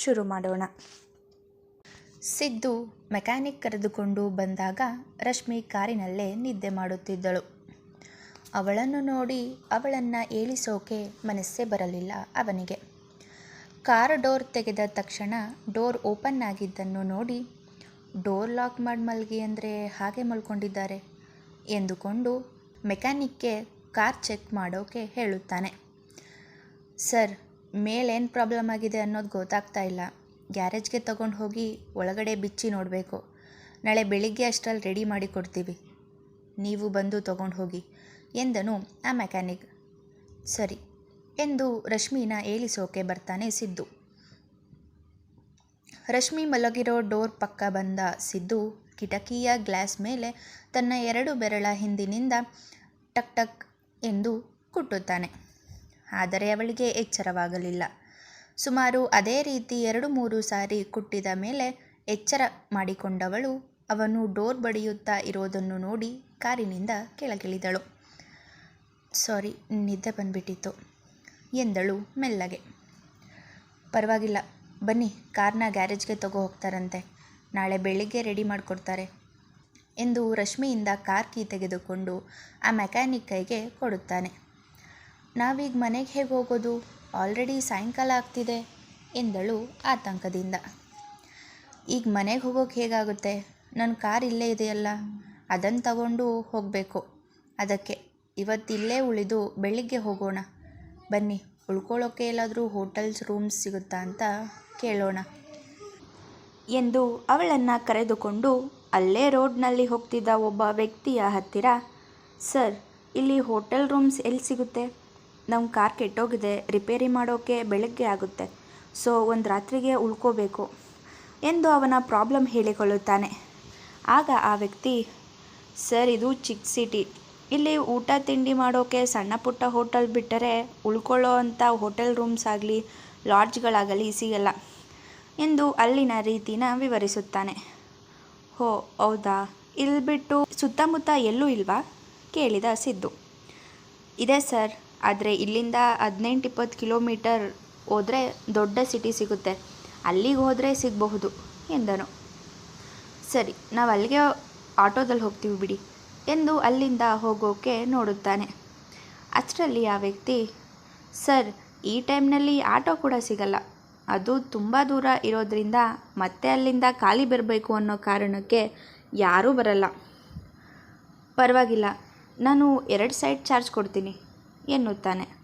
ಶುರು ಮಾಡೋಣ. ಸಿದ್ದು ಮೆಕ್ಯಾನಿಕ್ ಕರೆದುಕೊಂಡು ಬಂದಾಗ ರಶ್ಮಿ ಕಾರಿನಲ್ಲೇ ನಿದ್ದೆ ಮಾಡುತ್ತಿದ್ದಳು. ಅವಳನ್ನು ನೋಡಿ ಅವಳನ್ನು ಏಳಿಸೋಕೆ ಮನಸ್ಸೇ ಬರಲಿಲ್ಲ ಅವನಿಗೆ. ಕಾರ್ ಡೋರ್ ತೆಗೆದ ತಕ್ಷಣ ಡೋರ್ ಓಪನ್ ಆಗಿದ್ದನ್ನು ನೋಡಿ, ಡೋರ್ ಲಾಕ್ ಮಾಡಿ ಮಲ್ಗಿ ಅಂದರೆ ಹಾಗೆ ಮಲ್ಕೊಂಡಿದ್ದಾರೆ ಎಂದುಕೊಂಡು ಮೆಕ್ಯಾನಿಕ್ಗೆ ಕಾರ್ ಚೆಕ್ ಮಾಡೋಕೆ ಹೇಳುತ್ತಾನೆ. ಸರ್ ಮೇಲೇನು ಪ್ರಾಬ್ಲಮ್ ಆಗಿದೆ ಅನ್ನೋದು ಗೊತ್ತಾಗ್ತಾ ಇಲ್ಲ. ಗ್ಯಾರೇಜ್ಗೆ ತಗೊಂಡು ಹೋಗಿ ಒಳಗಡೆ ಬಿಚ್ಚಿ ನೋಡಬೇಕು. ನಾಳೆ ಬೆಳಿಗ್ಗೆ ಅಷ್ಟರಲ್ಲಿ ರೆಡಿ ಮಾಡಿ ಕೊಡ್ತೀವಿ. ನೀವು ಬಂದು ತಗೊಂಡು ಹೋಗಿ, ಎಂದನು ಆ ಮೆಕ್ಯಾನಿಕ್ ಸರಿ, ಎಂದು ರಶ್ಮಿನ ಏಳಿಸೋಕೆ ಬರ್ತಾನೆ ಸಿದ್ದು. ರಶ್ಮಿ ಮಲಗಿರೋ ಡೋರ್ ಪಕ್ಕ ಬಂದ ಸಿದ್ದು ಕಿಟಕಿಯ ಗ್ಲಾಸ್ ಮೇಲೆ ತನ್ನ ಎರಡು ಬೆರಳ ಹಿಂದಿನಿಂದ ಟಕ್ ಟಕ್ ಎಂದು ಕುಟ್ಟುತ್ತಾನೆ. ಆದರೆ ಅವಳಿಗೆ ಎಚ್ಚರವಾಗಲಿಲ್ಲ. ಸುಮಾರು ಅದೇ ರೀತಿ ಎರಡು ಮೂರು ಸಾರಿ ಕುಟ್ಟಿದ ಮೇಲೆ ಎಚ್ಚರ ಮಾಡಿಕೊಂಡವಳು ಅವನು ಡೋರ್ ಬಡಿಯುತ್ತಾ ಇರೋದನ್ನು ನೋಡಿ ಕಾರಿನಿಂದ ಕೆಳಗಿಳಿದಳು. ಸಾರಿ, ನಿದ್ದೆ ಬಂದ್ಬಿಟ್ಟಿತ್ತು, ಎಂದಳು ಮೆಲ್ಲಗೆ. ಪರವಾಗಿಲ್ಲ, ಬನ್ನಿ, ಕಾರ್ನ ಗ್ಯಾರೇಜ್ಗೆ ತಗೋ ಹೋಗ್ತಾರಂತೆ. ನಾಳೆ ಬೆಳಿಗ್ಗೆ ರೆಡಿ ಮಾಡಿಕೊಡ್ತಾರೆ, ಎಂದು ರಶ್ಮಿಯಿಂದ ಕಾರ್ ಕೀ ತೆಗೆದುಕೊಂಡು ಆ ಮೆಕ್ಯಾನಿಕ್ ಕೈಗೆ ಕೊಡುತ್ತಾನೆ. ನಾವೀಗ ಮನೆಗೆ ಹೇಗೆ ಹೋಗೋದು? ಆಲ್ರೆಡಿ ಸಾಯಂಕಾಲ ಆಗ್ತಿದೆ, ಎಂದಳು ಆತಂಕದಿಂದ. ಈಗ ಮನೆಗೆ ಹೋಗೋಕೆ ಹೇಗಾಗುತ್ತೆ? ನನ್ನ ಕಾರ್ ಇಲ್ಲೇ ಇದೆಯಲ್ಲ ಅದನ್ನು ತಗೊಂಡು ಹೋಗಬೇಕು. ಅದಕ್ಕೆ ಇವತ್ತಿಲ್ಲೇ ಉಳಿದು ಬೆಳಿಗ್ಗೆ ಹೋಗೋಣ. ಬನ್ನಿ ಉಳ್ಕೊಳ್ಳೋಕೆ ಎಲ್ಲಾದರೂ ಹೋಟೆಲ್ಸ್, ರೂಮ್ಸ್ ಸಿಗುತ್ತಾ ಅಂತ ಕೇಳೋಣ ಎಂದು ಅವಳನ್ನು ಕರೆದುಕೊಂಡು ಅಲ್ಲೇ ರೋಡ್ನಲ್ಲಿ ಹೋಗ್ತಿದ್ದ ಒಬ್ಬ ವ್ಯಕ್ತಿಯ ಹತ್ತಿರ, ಸರ್, ಇಲ್ಲಿ ಹೋಟೆಲ್ ರೂಮ್ಸ್ ಎಲ್ಲಿ ಸಿಗುತ್ತೆ? ನಮ್ಮ ಕಾರ್ ಕೆಟ್ಟೋಗಿದೆ, ರಿಪೇರಿ ಮಾಡೋಕ್ಕೆ ಬೆಳಗ್ಗೆ ಆಗುತ್ತೆ. ಸೊ, ಒಂದು ರಾತ್ರಿಗೆ ಉಳ್ಕೋಬೇಕು. ಎಂದು ಅವನ ಪ್ರಾಬ್ಲಮ್ ಹೇಳಿಕೊಳ್ಳುತ್ತಾನೆ. ಆಗ ಆ ವ್ಯಕ್ತಿ, ಸರ್, ಇದು ಚಿಕ್ಕ ಸಿಟಿ. ಇಲ್ಲಿ ಊಟ ತಿಂಡಿ ಮಾಡೋಕ್ಕೆ ಸಣ್ಣ ಪುಟ್ಟ ಹೋಟೆಲ್ ಬಿಟ್ಟರೆ ಉಳ್ಕೊಳ್ಳೋ ಅಂಥ ಹೋಟೆಲ್ ರೂಮ್ಸ್ ಆಗಲಿ, ಲಾಡ್ಜ್ಗಳಾಗಲಿ ಸಿಗಲ್ಲ ಎಂದು ಅಲ್ಲಿನ ರೀತಿನ ವಿವರಿಸುತ್ತಾನೆ. ಹೋ, ಹೌದಾ? ಇಲ್ಲಿ ಬಿಟ್ಟು ಸುತ್ತಮುತ್ತ ಎಲ್ಲೂ ಇಲ್ವಾ? ಕೇಳಿದ ಸಿದ್ದು. ಇದೆ, ಸರ್. ಆದರೆ ಇಲ್ಲಿಂದ ಹದಿನೆಂಟು ಇಪ್ಪತ್ತು ಕಿಲೋಮೀಟರ್ ಹೋದರೆ ದೊಡ್ಡ ಸಿಟಿ ಸಿಗುತ್ತೆ. ಅಲ್ಲಿಗೆ ಹೋದರೆ ಸಿಗಬಹುದು, ಎಂದನು. ಸರಿ, ನಾವು ಅಲ್ಲಿಗೆ ಆಟೋದಲ್ಲಿ ಹೋಗ್ತೀವಿ ಬಿಡಿ, ಎಂದು ಅಲ್ಲಿಂದ ಹೋಗೋಕೆ ನೋಡುತ್ತಾನೆ. ಅಷ್ಟರಲ್ಲಿ ಆ ವ್ಯಕ್ತಿ, ಸರ್, ಈ ಟೈಮ್ನಲ್ಲಿ ಆಟೋ ಕೂಡ ಸಿಗಲ್ಲ. ಅದು ತುಂಬ ದೂರ ಇರೋದ್ರಿಂದ ಮತ್ತೆ ಅಲ್ಲಿಂದ ಖಾಲಿ ಬರಬೇಕು ಅನ್ನೋ ಕಾರಣಕ್ಕೆ ಯಾರೂ ಬರಲ್ಲ. ಪರವಾಗಿಲ್ಲ, ನಾನು ಎರಡು ಸೈಡ್ ಚಾರ್ಜ್ ಕೊಡ್ತೀನಿ. ಎನ್ನುತ್ತಾನೆ.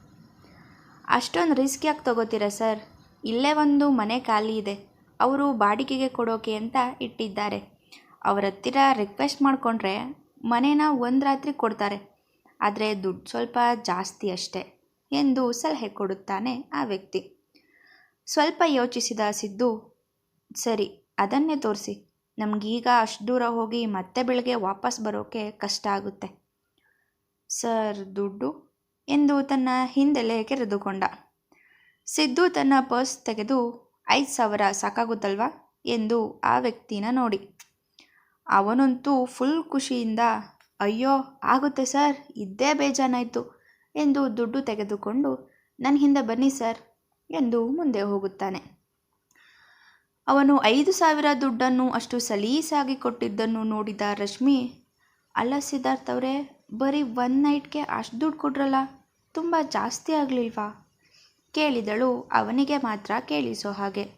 ಅಷ್ಟೊಂದು ರಿಸ್ಕ್ ಯಾಕೆ ತಗೋತೀರಾ ಸರ್? ಇಲ್ಲೇ ಒಂದು ಮನೆ ಖಾಲಿ ಇದೆ. ಅವರು ಬಾಡಿಗೆಗೆ ಕೊಡೋಕೆ ಅಂತ ಇಟ್ಟಿದ್ದಾರೆ. ಅವರ ಹತ್ತಿರ ರಿಕ್ವೆಸ್ಟ್ ಮಾಡಿಕೊಂಡ್ರೆ ಮನೇನ ಒಂದು ರಾತ್ರಿ ಕೊಡ್ತಾರೆ. ಆದರೆ ದುಡ್ಡು ಸ್ವಲ್ಪ ಜಾಸ್ತಿ ಅಷ್ಟೆ ಎಂದು ಸಲಹೆ ಕೊಡುತ್ತಾನೆ ಆ ವ್ಯಕ್ತಿ. ಸ್ವಲ್ಪ ಯೋಚಿಸಿದ ಸಿದ್ದು, ಸರಿ, ಅದನ್ನೇ ತೋರಿಸಿ. ನಮಗೀಗ ಅಷ್ಟು ದೂರ ಹೋಗಿ ಮತ್ತೆ ಬೆಳಗ್ಗೆ ವಾಪಸ್ ಬರೋಕ್ಕೆ ಕಷ್ಟ ಆಗುತ್ತೆ. ಸರ್, ದುಡ್ಡು ಎಂದು ತನ್ನ ಹಿಂದೆಲೆ ಕೆರೆದುಕೊಂಡ. ಸಿದ್ದು ತನ್ನ ಪರ್ಸ್ ತೆಗೆದು, ಐದು ಸಾವಿರ ಸಾಕಾಗುತ್ತಲ್ವಾ? ಎಂದು ಆ ವ್ಯಕ್ತಿನ ನೋಡಿ. ಅವನಂತೂ ಫುಲ್ ಖುಷಿಯಿಂದ, ಅಯ್ಯೋ, ಆಗುತ್ತೆ ಸರ್, ಇದ್ದೇ ಬೇಜಾನಾಯಿತು ಎಂದು ದುಡ್ಡು ತೆಗೆದುಕೊಂಡು ನನ್ನ ಹಿಂದೆ ಬನ್ನಿ ಸರ್ ಎಂದು ಮುಂದೆ ಹೋಗುತ್ತಾನೆ. ಅವನು ಐದು ಸಾವಿರ ದುಡ್ಡನ್ನು ಅಷ್ಟು ಸಲೀಸಾಗಿ ಕೊಟ್ಟಿದ್ದನ್ನು ನೋಡಿದ ರಶ್ಮಿ, ಅಲ್ಲ ಸಿದ್ಧಾರ್ಥ್ ಅವರೇ, ಬರೀ ಒನ್ ನೈಟ್ಗೆ ಅಷ್ಟು ದುಡ್ಡು ಕೊಟ್ರಲ್ಲ? ತುಂಬ ಜಾಸ್ತಿ ಆಗಲಿಲ್ವಾ? ಕೇಳಿದಳು. ಅವನಿಗೆ ಮಾತ್ರ ಕೇಳಿಸೋ ಹಾಗೆ.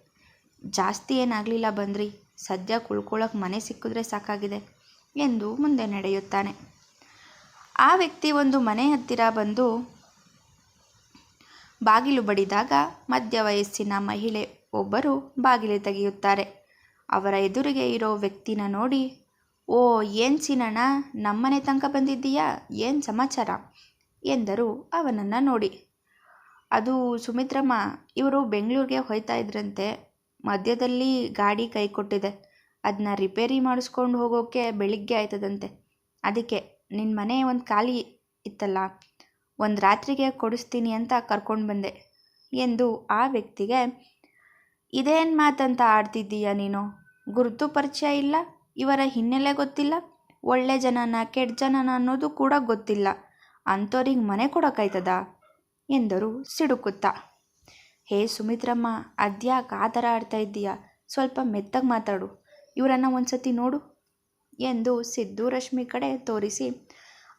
ಜಾಸ್ತಿ ಏನಾಗಲಿಲ್ಲ ಬಂದ್ರಿ? ಸದ್ಯ ಕುಳ್ಕೊಳ್ಳೋಕೆ ಮನೆ ಸಿಕ್ಕಿದ್ರೆ ಸಾಕಾಗಿದೆ ಎಂದು ಮುಂದೆ ನಡೆಯುತ್ತಾನೆ. ಆ ವ್ಯಕ್ತಿ ಒಂದು ಮನೆ ಹತ್ತಿರ ಬಂದು ಬಾಗಿಲು ಬಡಿದಾಗ ಮಧ್ಯ ವಯಸ್ಸಿನ ಮಹಿಳೆ ಒಬ್ಬರು ಬಾಗಿಲು ತೆಗೆಯುತ್ತಾರೆ. ಅವರ ಎದುರಿಗೆ ಇರೋ ವ್ಯಕ್ತಿನ ನೋಡಿ, ಓ, ಏನು ಸಿನಣ್ಣ? ನಮ್ಮನೆ ತನಕ ಬಂದಿದ್ದೀಯಾ? ಏನು ಸಮಾಚಾರ? ಎಂದರು ಅವನನ್ನು ನೋಡಿ. ಅದು ಸುಮಿತ್ರಮ್ಮ, ಇವರು ಬೆಂಗಳೂರಿಗೆ ಹೋಯ್ತಾ ಇದ್ರಂತೆ. ಮಧ್ಯದಲ್ಲಿ ಗಾಡಿ ಕೈ ಕೊಟ್ಟಿದೆ. ಅದನ್ನ ರಿಪೇರಿ ಮಾಡಿಸ್ಕೊಂಡು ಹೋಗೋಕ್ಕೆ ಬೆಳಿಗ್ಗೆ ಆಯ್ತದಂತೆ. ಅದಕ್ಕೆ ನಿನ್ನ ಮನೆ ಒಂದು ಖಾಲಿ ಇತ್ತಲ್ಲ, ಒಂದು ರಾತ್ರಿಗೆ ಕೊಡಿಸ್ತೀನಿ ಅಂತ ಕರ್ಕೊಂಡು ಬಂದೆ ಎಂದು ಆ ವ್ಯಕ್ತಿಗೆ, ಇದೇನು ಮಾತಂತ ಆಡ್ತಿದ್ದೀಯ ನೀನು? ಗುರುತು ಪರಿಚಯ ಇಲ್ಲ? ಇವರ ಹಿನ್ನೆಲೆ ಗೊತ್ತಿಲ್ಲ? ಒಳ್ಳೆ ಜನನ ಕೆಟ್ಟ ಜನನ ಅನ್ನೋದು ಕೂಡ ಗೊತ್ತಿಲ್ಲ. ಅಂಥವ್ರಿಗೆ ಮನೆ ಕೊಡೋಕ್ಕಾಯ್ತದ ಎಂದರು ಸಿಡುಕುತ್ತಾ. ಹೇ ಸುಮಿತ್ರಮ್ಮ, ಅದ್ಯಾಕೆ ಆ ಥರ ಆಡ್ತಾ ಇದ್ದೀಯಾ? ಸ್ವಲ್ಪ ಮೆತ್ತಗೆ ಮಾತಾಡು. ಇವರನ್ನು ಒಂದ್ಸತಿ ನೋಡು ಎಂದು ಸಿದ್ದು ರಶ್ಮಿ ಕಡೆ ತೋರಿಸಿ,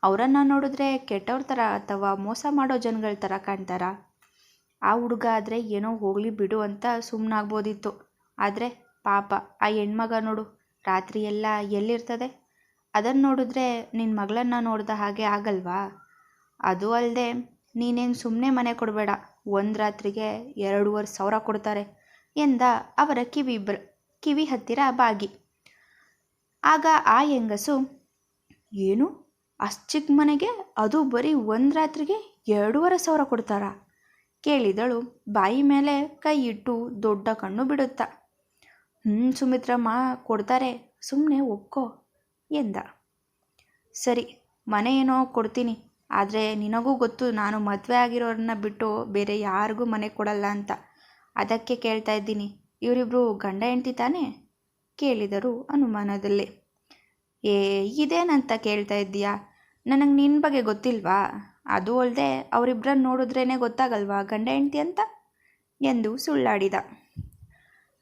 ಅವರನ್ನು ನೋಡಿದ್ರೆ ಕೆಟ್ಟವ್ರ ಥರ ಅಥವಾ ಮೋಸ ಮಾಡೋ ಜನಗಳ ಥರ ಕಾಣ್ತಾರ? ಆ ಹುಡುಗ ಆದರೆ ಏನೋ ಹೋಗಲಿ ಬಿಡು ಅಂತ ಸುಮ್ಮನಾಗ್ಬೋದಿತ್ತು ಆದರೆ ಪಾಪ, ಆ ಹೆಣ್ಮಗ ನೋಡು ರಾತ್ರಿ ಎಲ್ಲ ಎಲ್ಲಿರ್ತದೆ? ಅದನ್ನು ನೋಡಿದ್ರೆ ನಿನ್ನ ಮಗಳನ್ನು ನೋಡಿದ ಹಾಗೆ ಆಗಲ್ವಾ? ಅದು ಅಲ್ಲದೆ ನೀನೇನು ಸುಮ್ಮನೆ ಮನೆ ಕೊಡಬೇಡ. ಒಂದು ರಾತ್ರಿಗೆ ಎರಡೂವರೆ ಸಾವಿರ ಕೊಡ್ತಾರೆ ಎಂದ ಅವರ ಕಿವಿ ಬ್ರ, ಕಿವಿ ಹತ್ತಿರ ಬಾಗಿ. ಆಗ ಆ ಹೆಂಗಸು, ಏನು? ಅಷ್ಟು ಚಿಕ್ಕ ಮನೆಗೆ? ಅದು ಬರೀ ಒಂದು ರಾತ್ರಿಗೆ ಎರಡೂವರೆ ಸಾವಿರ ಕೊಡ್ತಾರಾ? ಕೇಳಿದಳು ಬಾಯಿ ಮೇಲೆ ಕೈ ಇಟ್ಟು ದೊಡ್ಡ ಕಣ್ಣು ಬಿಡುತ್ತಾ. ಹ್ಞೂ ಸುಮಿತ್ರಮ್ಮ, ಕೊಡ್ತಾರೆ. ಸುಮ್ಮನೆ ಒಪ್ಕೋ, ಎಂದ. ಸರಿ, ಮನೆ ಏನೋ ಕೊಡ್ತೀನಿ. ಆದರೆ ನಿನಗೂ ಗೊತ್ತು, ನಾನು ಮದುವೆ ಆಗಿರೋರನ್ನ ಬಿಟ್ಟು ಬೇರೆ ಯಾರಿಗೂ ಮನೆ ಕೊಡಲ್ಲ ಅಂತ. ಅದಕ್ಕೆ ಕೇಳ್ತಾ ಇದ್ದೀನಿ. ಇವರಿಬ್ರು ಗಂಡ ಹೆಂಡ್ತಿ ತಾನೇ? ಕೇಳಿದರು ಅನುಮಾನದಲ್ಲಿ. ಏ, ಇದೇನಂತ ಕೇಳ್ತಾ ಇದ್ದೀಯಾ? ನನಗೆ ನಿನ್ನ ಬಗ್ಗೆ ಗೊತ್ತಿಲ್ವಾ? ಅದು ಅಲ್ಲದೆ ಅವರಿಬ್ಬರನ್ನ ನೋಡಿದ್ರೇ ಗೊತ್ತಾಗಲ್ವಾ ಗಂಡ ಹೆಂಡ್ತಿ ಅಂತ? ಎಂದು ಸುಳ್ಳಾಡಿದ.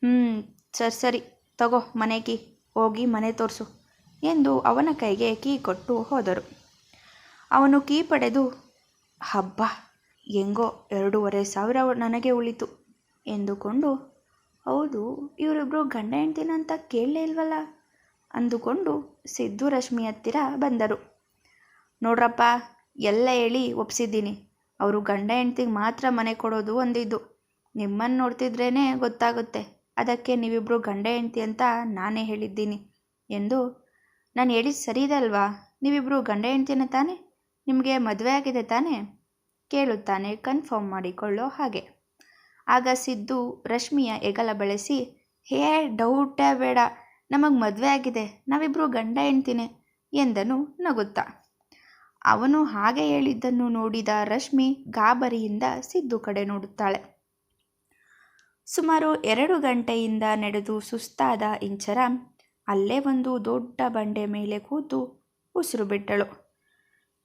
ಹ್ಞೂ ಸರಿ ಸರಿ, ತಗೋ ಮನೆ ಕೀ ಹೋಗಿ ಮನೆ ತೋರಿಸು ಎಂದು ಅವನ ಕೈಗೆ ಕೀ ಕೊಟ್ಟು ಹೋದರು. ಅವನು ಕೀ ಪಡೆದು ಹಬ್ಬ, ಹೆಂಗೋ ಎರಡೂವರೆ ಸಾವಿರ ನನಗೆ ಉಳಿತು ಎಂದುಕೊಂಡು, ಹೌದು ಇವರಿಬ್ಬರು ಗಂಡ ಹೆಂಡ್ತಿನ ಅಂತ ಕೇಳಲೇ ಇಲ್ವಲ್ಲ? ಅಂದುಕೊಂಡು ಸಿದ್ದು ರಶ್ಮಿ ಹತ್ತಿರ ಬಂದರು. ನೋಡ್ರಪ್ಪ, ಎಲ್ಲ ಹೇಳಿ ಒಪ್ಸಿದ್ದೀನಿ. ಅವರು ಗಂಡ ಹೆಂಡ್ತಿಗೆ ಮಾತ್ರ ಮನೆ ಕೊಡೋದು ಒಂದಿದ್ದು. ನಿಮ್ಮನ್ನು ನೋಡ್ತಿದ್ರೇ ಗೊತ್ತಾಗುತ್ತೆ. ಅದಕ್ಕೆ ನೀವಿಬ್ಬರು ಗಂಡ ಹೆಂಡ್ತಿ ಅಂತ ನಾನೇ ಹೇಳಿದ್ದೀನಿ ಎಂದು, ನಾನು ಹೇಳಿದ್ದು ಸರಿ ಇದೆ ಅಲ್ವಾ? ನೀವಿಬ್ಬರು ಗಂಡ ಹೆಂಡ್ತಿನ ತಾನೇ? ನಿಮಗೆ ಮದುವೆ ಆಗಿದೆ ತಾನೇ? ಕೇಳುತ್ತಾನೆ ಕನ್ಫರ್ಮ್ ಮಾಡಿಕೊಳ್ಳೋ ಹಾಗೆ. ಆಗ ಸಿದ್ದು ರಶ್ಮಿಯ ಎಗಲ ಬಳಸಿ, ಹೇ ಡೌಟೇ ಬೇಡ, ನಮಗೆ ಮದುವೆ ಆಗಿದೆ ನಾವಿಬ್ಬರು ಗಂಡ ಹೆಣ್ತೀನಿ ಎಂದನು ನಗುತ್ತಾ. ಅವನು ಹಾಗೆ ಹೇಳಿದ್ದನ್ನು ನೋಡಿದ ರಶ್ಮಿ ಗಾಬರಿಯಿಂದ ಸಿದ್ದು ಕಡೆ ನೋಡುತ್ತಾಳೆ. ಸುಮಾರು ಎರಡು ಗಂಟೆಯಿಂದ ನಡೆದು ಸುಸ್ತಾದ ಇಂಚರ ಅಲ್ಲೇ ಒಂದು ದೊಡ್ಡ ಬಂಡೆ ಮೇಲೆ ಕೂತು ಉಸಿರು ಬಿಟ್ಟಳು.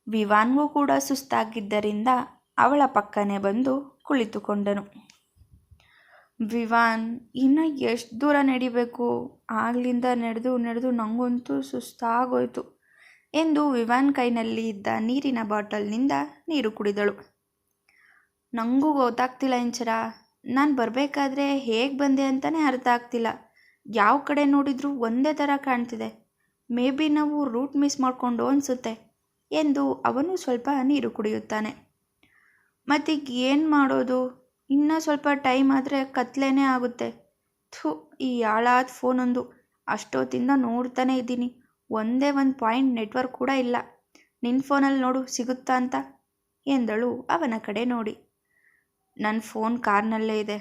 ವಿವಾನ್ಗೂ ಕೂಡ ಸುಸ್ತಾಗಿದ್ದರಿಂದ ಅವಳ ಪಕ್ಕನೆ ಬಂದು ಕುಳಿತುಕೊಂಡನು. ವಿವಾನ್, ಇನ್ನು ಎಷ್ಟು ದೂರ ನಡಿಬೇಕು? ಆಗ್ಲಿಂದ ನಡೆದು ನಡೆದು ನನಗಂತೂ ಸುಸ್ತಾಗೋಯ್ತು ಎಂದು ವಿವಾನ್ ಕೈನಲ್ಲಿ ಇದ್ದ ನೀರಿನ ಬಾಟಲ್ನಿಂದ ನೀರು ಕುಡಿದಳು. ನನಗೂ ಗೊತ್ತಾಗ್ತಿಲ್ಲ ಇಂಚರ, ನಾನು ಬರಬೇಕಾದ್ರೆ ಹೇಗೆ ಬಂದೆ ಅಂತಲೇ ಅರ್ಥ ಆಗ್ತಿಲ್ಲ. ಯಾವ ಕಡೆ ನೋಡಿದರೂ ಒಂದೇ ಥರ ಕಾಣ್ತಿದೆ. ಮೇ ಬಿ ನಾವು ರೂಟ್ ಮಿಸ್ ಮಾಡಿಕೊಂಡು ಅನಿಸುತ್ತೆ. ಎಂದು ಅವನು ಸ್ವಲ್ಪ ನೀರು ಕುಡಿಯುತ್ತಾನೆ. ಮತ್ತೀಗ ಏನು ಮಾಡೋದು? ಇನ್ನೂ ಸ್ವಲ್ಪ ಟೈಮ್ ಆದರೆ ಕತ್ಲೇನೇ ಆಗುತ್ತೆ. ಥು, ಈ ಹಾಳಾದ ಫೋನೊಂದು ಅಷ್ಟೊತ್ತಿಂದ ನೋಡ್ತಾನೆ ಇದ್ದೀನಿ. ಒಂದೇ ಒಂದು ಪಾಯಿಂಟ್ ನೆಟ್ವರ್ಕ್ ಕೂಡ ಇಲ್ಲ. ನಿನ್ನ ಫೋನಲ್ಲಿ ನೋಡು, ಸಿಗುತ್ತಾ ಅಂತ? ಎಂದಳು ಅವನ ಕಡೆ ನೋಡಿ. ನನ್ನ ಫೋನ್ ಕಾರ್ನಲ್ಲೇ ಇದೆ.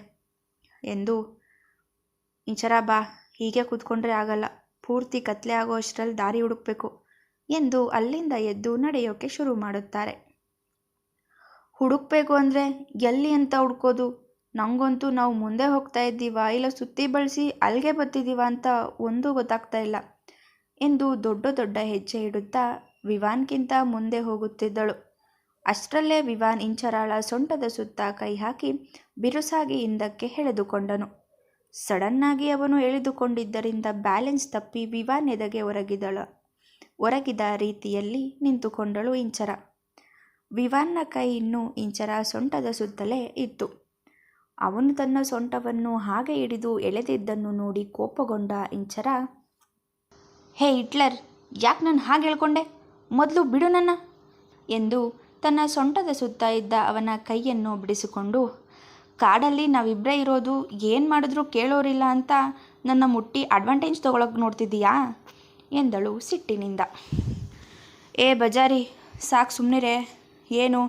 ಎಂದು. ಇಂಚರ ಬಾ, ಹೀಗೆ ಕೂತ್ಕೊಂಡ್ರೆ ಆಗಲ್ಲ. ಪೂರ್ತಿ ಕತ್ಲೆ ಆಗೋ ಅಷ್ಟರಲ್ಲಿ ದಾರಿ ಹುಡುಕ್ಬೇಕು. ಎಂದು ಅಲ್ಲಿಂದ ಎದ್ದು ನಡೆಯೋಕೆ ಶುರು ಮಾಡುತ್ತಾರೆ. ಹುಡುಕ್ಬೇಕು ಅಂದರೆ ಎಲ್ಲಿ ಅಂತ ಹುಡ್ಕೋದು? ನನಗಂತೂ ನಾವು ಮುಂದೆ ಹೋಗ್ತಾ ಇದ್ದೀವಾ? ಇಲ್ಲ ಸುತ್ತಿ ಬಳಸಿ ಅಲ್ಲಿಗೆ ಬರ್ತಿದ್ದೀವ ಅಂತ ಒಂದೂ ಗೊತ್ತಾಗ್ತಾ ಇಲ್ಲ ಎಂದು ದೊಡ್ಡ ದೊಡ್ಡ ಹೆಜ್ಜೆ ಇಡುತ್ತಾ ವಿವಾನ್ಗಿಂತ ಮುಂದೆ ಹೋಗುತ್ತಿದ್ದಳು. ಅಷ್ಟರಲ್ಲೇ ವಿವಾನ್ ಇಂಚರಾಳ ಸೊಂಟದ ಸುತ್ತ ಕೈ ಹಾಕಿ ಬಿರುಸಾಗಿ ಹಿಂದಕ್ಕೆ ಎಳೆದುಕೊಂಡನು. ಸಡನ್ನಾಗಿ ಅವನು ಎಳೆದುಕೊಂಡಿದ್ದರಿಂದ ಬ್ಯಾಲೆನ್ಸ್ ತಪ್ಪಿ ವಿವಾನ್ ಎದೆಗೆ ಹೊರಗಿದಳು ಹೊರಗಿದ ರೀತಿಯಲ್ಲಿ ನಿಂತುಕೊಂಡಳು ಇಂಚರ. ವಿವಾನ್ನ ಕೈ ಇನ್ನೂ ಇಂಚರ ಸೊಂಟದ ಸುತ್ತಲೇ ಇತ್ತು. ಅವನು ತನ್ನ ಸೊಂಟವನ್ನು ಹಾಗೆ ಹಿಡಿದು ಎಳೆದಿದ್ದನ್ನು ನೋಡಿ ಕೋಪಗೊಂಡ ಇಂಚರ, ಹೇ ಹಿಟ್ಲರ್, ಯಾಕೆ ನಾನು ಹಾಗೆ ಹೇಳ್ಕೊಂಡೆ? ಮೊದಲು ಬಿಡು ನನ್ನ ಎಂದು ತನ್ನ ಸೊಂಟದ ಸುತ್ತ ಇದ್ದ ಅವನ ಕೈಯನ್ನು ಬಿಡಿಸಿಕೊಂಡು, ಕಾಡಲ್ಲಿ ನಾವಿಬ್ಬರೇ ಇರೋದು ಏನು ಮಾಡಿದ್ರೂ ಕೇಳೋರಿಲ್ಲ ಅಂತ ನನ್ನ ಮುಟ್ಟಿ ಅಡ್ವಾಂಟೇಜ್ ತೊಗೊಳಕ್ಕೆ ನೋಡ್ತಿದ್ದೀಯಾ? ಎಂದಳು ಸಿಟ್ಟಿನಿಂದ. ಏ ಬಜಾರಿ, ಸಾಕು ಸುಮ್ಮನಿರೇ ಏನು,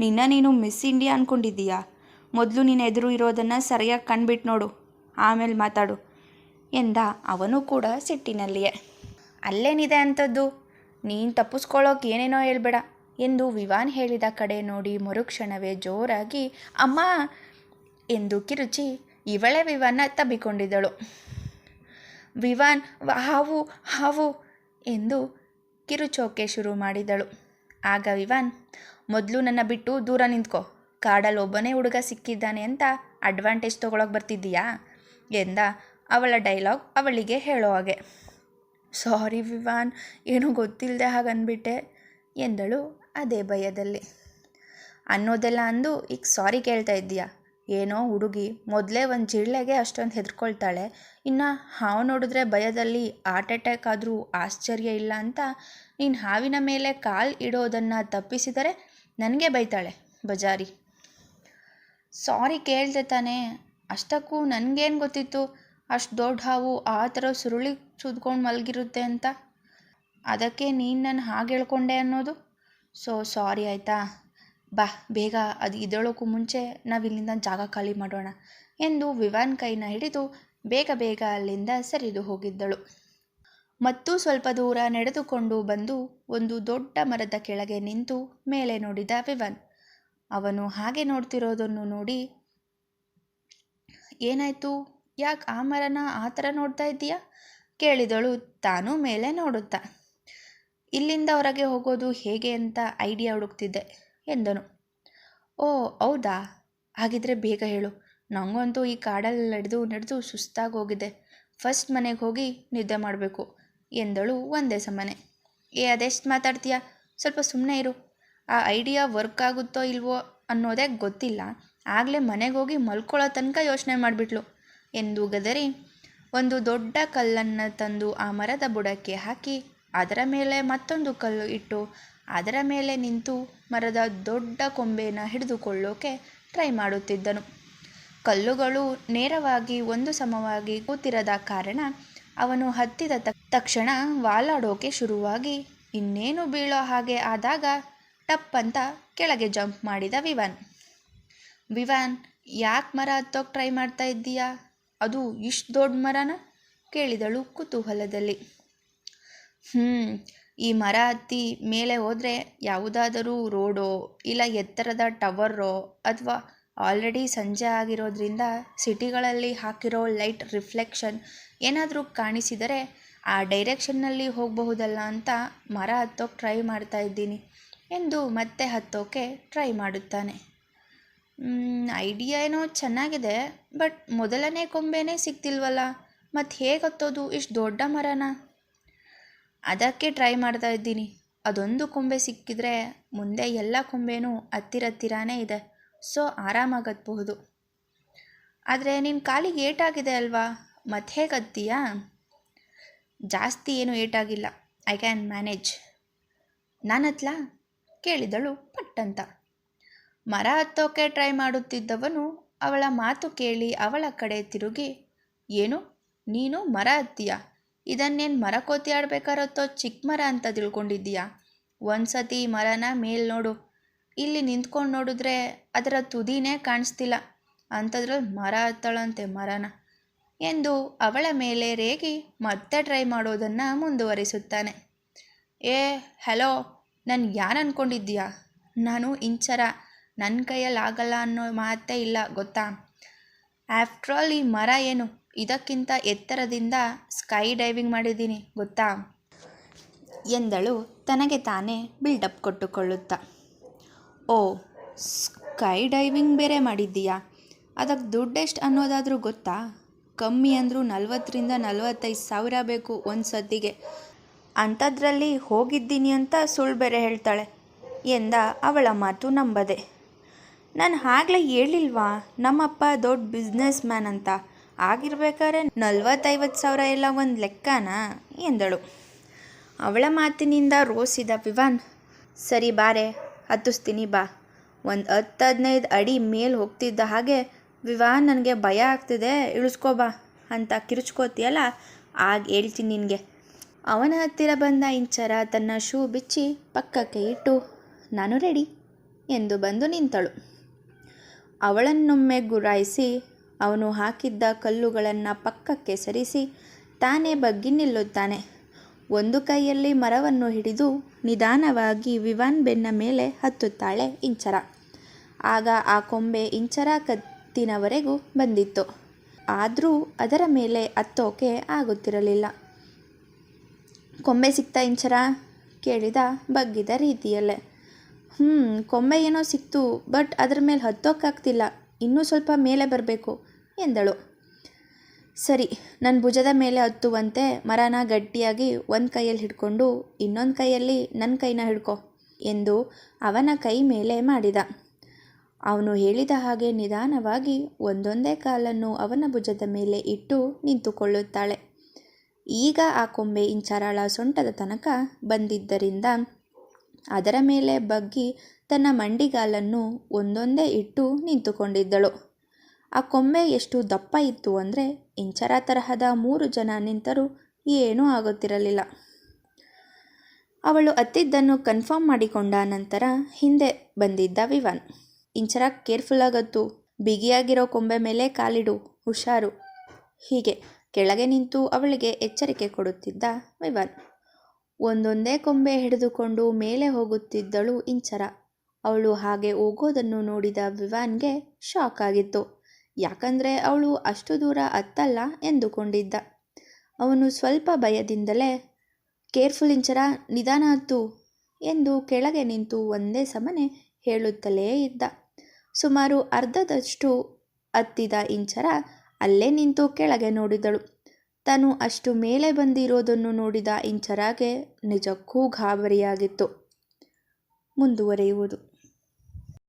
ನಿನ್ನ ನೀನು ಮಿಸ್ ಇಂಡಿಯಾ ಅಂದ್ಕೊಂಡಿದ್ದೀಯಾ ಮೊದಲು ನೀನು ಎದುರು ಇರೋದನ್ನು ಸರಿಯಾಗಿ ಕಂಡ್ಬಿಟ್ಟು ನೋಡು, ಆಮೇಲೆ ಮಾತಾಡು, ಎಂದ ಅವನು ಕೂಡ ಸಿಟ್ಟಿನಲ್ಲಿಯೇ. ಅಲ್ಲೇನಿದೆ ಅಂಥದ್ದು? ನೀನು ತಪ್ಪಿಸ್ಕೊಳ್ಳೋಕೆ ಏನೇನೋ ಹೇಳ್ಬೇಡ, ಎಂದು ವಿವಾನ್ ಹೇಳಿದ ಕಡೆ ನೋಡಿ ಮರುಕ್ಷಣವೇ ಜೋರಾಗಿ, ಅಮ್ಮ, ಎಂದು ಕಿರುಚಿ, ಇವಳೇ ವಿವಾನ ತಬ್ಬಿಕೊಂಡಿದ್ದಳು. ವಿವಾನ್, ಹಾವು ಹಾವು ಎಂದು ಕಿರುಚೋಕೆ ಶುರು ಮಾಡಿದಳು. ಆಗ ವಿವಾನ್, ಮೊದಲು ನನ್ನ ಬಿಟ್ಟು ದೂರ ನಿಂತ್ಕೋ. ಕಾಡಲ್ಲಿ ಒಬ್ಬನೇ ಹುಡುಗ ಸಿಕ್ಕಿದ್ದಾನೆ ಅಂತ ಅಡ್ವಾಂಟೇಜ್ ತೊಗೊಳಕ್ಕೆ ಬರ್ತಿದ್ದೀಯಾ? ಎಂದ ಅವಳ ಡೈಲಾಗ್ ಅವಳಿಗೆ ಹೇಳೋ ಹಾಗೆ. ಸಾರಿ ವಿವಾನ್, ಏನೂ ಗೊತ್ತಿಲ್ಲದೆ ಹಾಗನ್ಬಿಟ್ಟೆ ಎಂದಳು ಅದೇ ಭಯದಲ್ಲಿ. ಅನ್ನೋದೆಲ್ಲ ಅಂದು, ಈಗ ಸಾರಿ ಕೇಳ್ತಾ ಇದ್ದೀಯಾ? ಏನೋ ಹುಡುಗಿ ಮೊದಲೇ ಒಂದು ಜಿಳ್ಳೆಗೆ ಅಷ್ಟೊಂದು ಹೆದರ್ಕೊಳ್ತಾಳೆ. ಇನ್ನು ಹಾವು ನೋಡಿದ್ರೆ ಭಯದಲ್ಲಿ ಹಾರ್ಟ್ ಅಟ್ಯಾಕ್ ಆದರೂ ಆಶ್ಚರ್ಯ ಇಲ್ಲ ಅಂತ ನೀನು ಹಾವಿನ ಮೇಲೆ ಕಾಲು ಇಡೋದನ್ನು ತಪ್ಪಿಸಿದರೆ ನನಗೆ ಬೈತಾಳೆ ಬಜಾರಿ. ಸಾರಿ ಕೇಳಿದೆ ತಾನೇ, ಅಷ್ಟಕ್ಕೂ ನನಗೇನು ಗೊತ್ತಿತ್ತು? ಅಷ್ಟು ದೊಡ್ಡ ಹಾವು ಆ ಥರ ಸುರುಳಿ ಸುದ್ಕೊಂಡು ಮಲಗಿರುತ್ತೆ ಅಂತ. ಅದಕ್ಕೆ ನೀನು ನಾನು ಹಾಗೆ ಹೇಳ್ಕೊಂಡೆ ಅನ್ನೋದು? ಸೊ ಸಾರಿ ಆಯಿತಾ? ಬಾ, ಬೇಗ ಅದು ಇದೊಳಕ್ಕೂ ಮುಂಚೆ ನಾವು ಇಲ್ಲಿಂದ ಜಾಗ ಖಾಲಿ ಮಾಡೋಣ ಎಂದು ವಿವಾನ್ ಕೈನ ಹಿಡಿದು ಬೇಗ ಬೇಗ ಅಲ್ಲಿಂದ ಸರಿದು ಹೋಗಿದ್ದಳು. ಮತ್ತು ಸ್ವಲ್ಪ ದೂರ ನಡೆದುಕೊಂಡು ಬಂದು ಒಂದು ದೊಡ್ಡ ಮರದ ಕೆಳಗೆ ನಿಂತು ಮೇಲೆ ನೋಡಿದ ವಿವಾನ್, ಅವನು ಹಾಗೆ ನೋಡ್ತಿರೋದನ್ನು ನೋಡಿ, ಏನಾಯಿತು? ಯಾಕೆ ಆ ಮರನ ಆ ಥರ ನೋಡ್ತಾ ಇದ್ದೀಯಾ? ಕೇಳಿದಳು ತಾನು ಮೇಲೆ ನೋಡುತ್ತಾ. ಇಲ್ಲಿಂದ ಹೊರಗೆ ಹೋಗೋದು ಹೇಗೆ ಅಂತ ಐಡಿಯಾ ಹುಡುಕ್ತಿದ್ದೆ. ಎಂದನು. ಓ, ಹೌದಾ? ಹಾಗಿದ್ರೆ ಬೇಗ ಹೇಳು. ನನಗಂತೂ ಈ ಕಾಡಲ್ಲಿ ನಡೆದು ನಡೆದು ಸುಸ್ತಾಗಿ ಹೋಗಿದೆ ಫಸ್ಟ್ ಮನೆಗೆ ಹೋಗಿ ನಿದ್ದೆ ಮಾಡಬೇಕು ಎಂದಳು ಒಂದೇ ಸಮನೆ ಏ, ಅದೆಷ್ಟು ಮಾತಾಡ್ತೀಯಾ? ಸ್ವಲ್ಪ ಸುಮ್ಮನೆ ಇರು. ಆ ಐಡಿಯಾ ವರ್ಕ್ ಆಗುತ್ತೋ ಇಲ್ವೋ ಅನ್ನೋದೇ ಗೊತ್ತಿಲ್ಲ. ಆಗಲೇ ಮನೆಗೆ ಹೋಗಿ ಮಲ್ಕೊಳ್ಳೋ ತನಕ ಯೋಚನೆ ಮಾಡಿಬಿಟ್ಲು ಎಂದು ಗದರಿ ಒಂದು ದೊಡ್ಡ ಕಲ್ಲನ್ನು ತಂದು ಆ ಮರದ ಬುಡಕ್ಕೆ ಹಾಕಿ ಅದರ ಮೇಲೆ ಮತ್ತೊಂದು ಕಲ್ಲು ಇಟ್ಟು ಅದರ ಮೇಲೆ ನಿಂತು ಮರದ ದೊಡ್ಡ ಕೊಂಬೆನ ಹಿಡಿದುಕೊಳ್ಳೋಕೆ ಟ್ರೈ ಮಾಡುತ್ತಿದ್ದನು. ಕಲ್ಲುಗಳು ನೇರವಾಗಿ ಒಂದು ಸಮವಾಗಿ ಕೂತಿರದ ಕಾರಣ ಅವನು ಹತ್ತಿದ ತಕ್- ತಕ್ಷಣ ವಾಲಾಡೋಕೆ ಶುರುವಾಗಿ, ಇನ್ನೇನು ಬೀಳೋ ಹಾಗೆ ಆದಾಗ ಟಪ್ ಅಂತ ಕೆಳಗೆ ಜಂಪ್ ಮಾಡಿದ ವಿವಾನ್. ವಿವಾನ್, ಯಾಕೆ ಮರ ಹತ್ತೋಕೆ ಟ್ರೈ ಮಾಡ್ತಾ ಇದ್ದೀಯಾ? ಅದು ಇಷ್ಟು ದೊಡ್ಡ ಮರನ? ಕೇಳಿದಳು ಕುತೂಹಲದಲ್ಲಿ. ಹ್ಞೂ ಈ ಮರ ಹತ್ತಿ ಮೇಲೆ ಹೋದರೆ ಯಾವುದಾದರೂ ರೋಡೋ ಇಲ್ಲ ಎತ್ತರದ ಟವರೋ ಅಥವಾ ಆಲ್ರೆಡಿ ಸಂಜೆ ಆಗಿರೋದ್ರಿಂದ ಸಿಟಿಗಳಲ್ಲಿ ಹಾಕಿರೋ ಲೈಟ್ ರಿಫ್ಲೆಕ್ಷನ್ ಏನಾದರೂ ಕಾಣಿಸಿದರೆ ಆ ಡೈರೆಕ್ಷನ್ನಲ್ಲಿ ಹೋಗಬಹುದಲ್ಲ ಅಂತ ಮರ ಹತ್ತೋಕೆ ಟ್ರೈ ಮಾಡ್ತಾ ಇದ್ದೀನಿ ಎಂದು ಮತ್ತೆ ಹತ್ತೋಕೆ ಟ್ರೈ ಮಾಡುತ್ತಾನೆ. ಐಡಿಯಾ ಏನೋ ಚೆನ್ನಾಗಿದೆ ಬಟ್ ಮೊದಲನೇ ಕೊಂಬೆನೇ ಸಿಗ್ತಿಲ್ವಲ್ಲ ಮತ್ತು ಹೇಗೆ ಹತ್ತೋದು? ಇಷ್ಟು ದೊಡ್ಡ ಮರನ? ಅದಕ್ಕೆ ಟ್ರೈ ಮಾಡ್ತಾ ಇದ್ದೀನಿ. ಅದೊಂದು ಕೊಂಬೆ ಸಿಕ್ಕಿದ್ರೆ ಮುಂದೆ ಎಲ್ಲ ಕೊಂಬೆನೂ ಹತ್ತಿರ ಹತ್ತಿರಾನೇ ಇದೆ. ಸೊ ಆರಾಮಾಗತ್ಬಹುದು. ಆದರೆ ನಿನ್ನ ಕಾಲಿಗೆ ಏಟಾಗಿದೆ ಅಲ್ವಾ? ಮತ್ತೆ ಹೇಗೆ ಹತ್ತೀಯಾ? ಜಾಸ್ತಿ ಏನು ಏಟಾಗಿಲ್ಲ. ಐ ಕ್ಯಾನ್ ಮ್ಯಾನೇಜ್ ನಾನು ಹತ್ಲಾ? ಕೇಳಿದಳು ಪಟ್ಟಂತ. ಮರ ಹತ್ತೋಕೆ ಟ್ರೈ ಮಾಡುತ್ತಿದ್ದವನು ಅವಳ ಮಾತು ಕೇಳಿ ಅವಳ ಕಡೆ ತಿರುಗಿ, ಏನು? ನೀನು ಮರ ಹತ್ತೀಯಾ? ಇದನ್ನೇನು ಮರ ಕೋತಿ ಆಡ್ಬೇಕಾರತ್ತೋ ಚಿಕ್ಕ ಮರ ಅಂತ ತಿಳ್ಕೊಂಡಿದ್ದೀಯಾ? ಒಂದ್ಸತಿ ಈ ಮರನ ಮೇಲೆ ನೋಡು. ಇಲ್ಲಿ ನಿಂತ್ಕೊಂಡು ನೋಡಿದ್ರೆ ಅದರ ತುದಿನೇ ಕಾಣಿಸ್ತಿಲ್ಲ. ಅಂಥದ್ರಲ್ಲಿ ಮರ ಹತ್ತಳಂತೆ ಮರನ. ಎಂದು ಅವಳ ಮೇಲೆ ರೇಗಿ ಮತ್ತೆ ಟ್ರೈ ಮಾಡೋದನ್ನು ಮುಂದುವರಿಸುತ್ತಾನೆ. ಏ, ಹಲೋ, ನಾನು ಯಾರು ಅಂದ್ಕೊಂಡಿದ್ದೀಯಾ ನಾನು ಇಂಚರ. ನನ್ನ ಕೈಯಲ್ಲಿ ಆಗಲ್ಲ ಅನ್ನೋ ಮಾತೇ ಇಲ್ಲ, ಗೊತ್ತಾ? ಆಫ್ಟ್ರ್ ಆಲ್ ಈ ಮರ ಏನು? ಇದಕ್ಕಿಂತ ಎತ್ತರದಿಂದ ಸ್ಕೈ ಡೈವಿಂಗ್ ಮಾಡಿದ್ದೀನಿ, ಗೊತ್ತಾ? ಎಂದಳು ತನಗೆ ತಾನೇ ಬಿಲ್ಡಪ್ ಕೊಟ್ಟುಕೊಳ್ಳುತ್ತಾ. ಓ ಸ್ಕೈ ಡೈವಿಂಗ್ ಬೇರೆ ಮಾಡಿದ್ದೀಯಾ? ಅದಕ್ಕೆ ದುಡ್ಡೆಷ್ಟು ಅನ್ನೋದಾದರೂ ಗೊತ್ತಾ? ಕಮ್ಮಿ ಅಂದರೂ ನಲ್ವತ್ತರಿಂದ ನಲ್ವತ್ತೈದು ಸಾವಿರ ಬೇಕು ಒಂದು ಸದ್ದಿಗೆ. ಅಂಥದ್ರಲ್ಲಿ ಹೋಗಿದ್ದೀನಿ ಅಂತ ಸುಳ್ಳು ಬೇರೆ ಹೇಳ್ತಾಳೆ ಎಂದ ಅವಳ ಮಾತು ನಂಬದೆ. ನಾನು ಆಗಲೇ ಹೇಳಿಲ್ವಾ, ನಮ್ಮಪ್ಪ ದೊಡ್ಡ ಬಿಸ್ನೆಸ್ ಮ್ಯಾನ್ ಅಂತ. ಆಗಿರ್ಬೇಕಾದ್ರೆ ನಲ್ವತ್ತೈವತ್ತು ಸಾವಿರ ಎಲ್ಲ ಒಂದು ಲೆಕ್ಕನಾ ಎಂದಳು. ಅವಳ ಮಾತಿನಿಂದ ರೋಸಿದ ವಿವಾನ್, ಸರಿ ಬಾರೆ, ಹತ್ತಿಸ್ತೀನಿ ಬಾ. ಒಂದು ಹತ್ತು ಹದಿನೈದು ಅಡಿ ಮೇಲೆ ಹೋಗ್ತಿದ್ದ ಹಾಗೆ ವಿವಾನ್ ನನಗೆ ಭಯ ಆಗ್ತಿದೆ, ಇಳಿಸ್ಕೋ ಬಾ ಅಂತ ಕಿರುಚ್ಕೋತಿಯಲ್ಲ, ಆಗ ಹೇಳ್ತೀನಿ ನಿನಗೆ. ಅವನ ಹತ್ತಿರ ಬಂದ ಇಂಚರ ತನ್ನ ಶೂ ಬಿಚ್ಚಿ ಪಕ್ಕಕ್ಕೆ ಇಟ್ಟು, ನಾನು ರೆಡಿ ಎಂದು ಬಂದು ನಿಂತಳು. ಅವಳನ್ನೊಮ್ಮೆ ಗುರಾಯಿಸಿ ಅವನು ಹಾಕಿದ್ದ ಕಲ್ಲುಗಳನ್ನು ಪಕ್ಕಕ್ಕೆ ಸರಿಸಿ ತಾನೇ ಬಗ್ಗಿ ನಿಲ್ಲುತ್ತಾನೆ. ಒಂದು ಕೈಯಲ್ಲಿ ಮರವನ್ನು ಹಿಡಿದು ನಿಧಾನವಾಗಿ ವಿವಾನ್ ಬೆನ್ನ ಮೇಲೆ ಹತ್ತುತ್ತಾಳೆ ಇಂಚರ. ಆಗ ಆ ಕೊಂಬೆ ಇಂಚರ ಕತ್ತಿನವರೆಗೂ ಬಂದಿತ್ತು. ಆದರೂ ಅದರ ಮೇಲೆ ಹತ್ತೋಕೆ ಆಗುತ್ತಿರಲಿಲ್ಲ. ಕೊಂಬೆ ಸಿಕ್ತಾ ಇಂಚರ? ಕೇಳಿದ ಬಗ್ಗಿದ ರೀತಿಯಲ್ಲೇ. ಹ್ಞೂ ಕೊಂಬೆ ಏನೋ ಸಿಕ್ತು, ಬಟ್ ಅದರ ಮೇಲೆ ಹತ್ತೋಕ್ಕಾಗ್ತಿಲ್ಲ ಇನ್ನೂ ಸ್ವಲ್ಪ ಮೇಲೆ ಬರಬೇಕು. ಎಂದಳು. ಸರಿ ನನ್ನ ಭುಜದ ಮೇಲೆ ಹತ್ತುವಂತೆ ಮರನ ಗಟ್ಟಿಯಾಗಿ ಒಂದು ಕೈಯಲ್ಲಿ ಹಿಡ್ಕೊಂಡು ಇನ್ನೊಂದು ಕೈಯಲ್ಲಿ ನನ್ನ ಕೈನ ಹಿಡ್ಕೊ ಎಂದು ಅವನ ಕೈ ಮೇಲೆ ಮಾಡಿದ. ಅವನು ಹೇಳಿದ ಹಾಗೆ ನಿಧಾನವಾಗಿ ಒಂದೊಂದೇ ಕಾಲನ್ನು ಅವನ ಭುಜದ ಮೇಲೆ ಇಟ್ಟು ನಿಂತುಕೊಳ್ಳುತ್ತಾಳೆ. ಈಗ ಆ ಕೊಂಬೆ ಇಂಚರಾಳ ಸೊಂಟದ ತನಕ ಬಂದಿದ್ದರಿಂದ ಅದರ ಮೇಲೆ ಬಗ್ಗಿ ತನ್ನ ಮಂಡಿಗಾಲನ್ನು ಒಂದೊಂದೇ ಇಟ್ಟು ನಿಂತುಕೊಂಡಿದ್ದಳು. ಆ ಕೊಂಬೆ ಎಷ್ಟು ದಪ್ಪ ಇತ್ತು ಅಂದರೆ ಇಂಚರ ತರಹದ ಮೂರು ಜನ ನಿಂತರೂ ಏನೂ ಆಗುತ್ತಿರಲಿಲ್ಲ. ಅವಳು ಅತ್ತಿದ್ದನ್ನು ಕನ್ಫರ್ಮ್ ಮಾಡಿಕೊಂಡ ನಂತರ ಹಿಂದೆ ಬಂದಿದ್ದ ವಿವಾನ್. ಇಂಚರ ಕೇರ್ಫುಲ್ ಆಗತ್ತು, ಬಿಗಿಯಾಗಿರೋ ಕೊಂಬೆ ಮೇಲೆ ಕಾಲಿಡು, ಹುಷಾರು. ಹೀಗೆ ಕೆಳಗೆ ನಿಂತು ಅವಳಿಗೆ ಎಚ್ಚರಿಕೆ ಕೊಡುತ್ತಿದ್ದ ವಿವಾನ್. ಒಂದೊಂದೇ ಕೊಂಬೆ ಹಿಡಿದುಕೊಂಡು ಮೇಲೆ ಹೋಗುತ್ತಿದ್ದಳು ಇಂಚರ. ಅವಳು ಹಾಗೆ ಹೋಗೋದನ್ನು ನೋಡಿದ ವಿವಾನ್ಗೆ ಶಾಕ್ ಆಗಿತ್ತು. ಯಾಕಂದರೆ ಅವಳು ಅಷ್ಟು ದೂರ ಹತ್ತಲ್ಲ ಎಂದುಕೊಂಡಿದ್ದ. ಅವನು ಸ್ವಲ್ಪ ಭಯದಿಂದಲೇ, ಕೇರ್ಫುಲ್ ಇಂಚರ, ನಿಧಾನ ಹತ್ತು ಎಂದು ಕೆಳಗೆ ನಿಂತು ಒಂದೇ ಸಮನೆ ಹೇಳುತ್ತಲೇ ಇದ್ದ. ಸುಮಾರು ಅರ್ಧದಷ್ಟು ಹತ್ತಿದ ಇಂಚರ ಅಲ್ಲೇ ನಿಂತು ಕೆಳಗೆ ನೋಡಿದಳು. ತಾನು ಅಷ್ಟು ಮೇಲೆ ಬಂದಿರೋದನ್ನು ನೋಡಿದ ಇಂಚರಾಗೆ ನಿಜಕ್ಕೂ ಗಾಬರಿಯಾಗಿತ್ತು. ಮುಂದುವರಿಯುವುದು.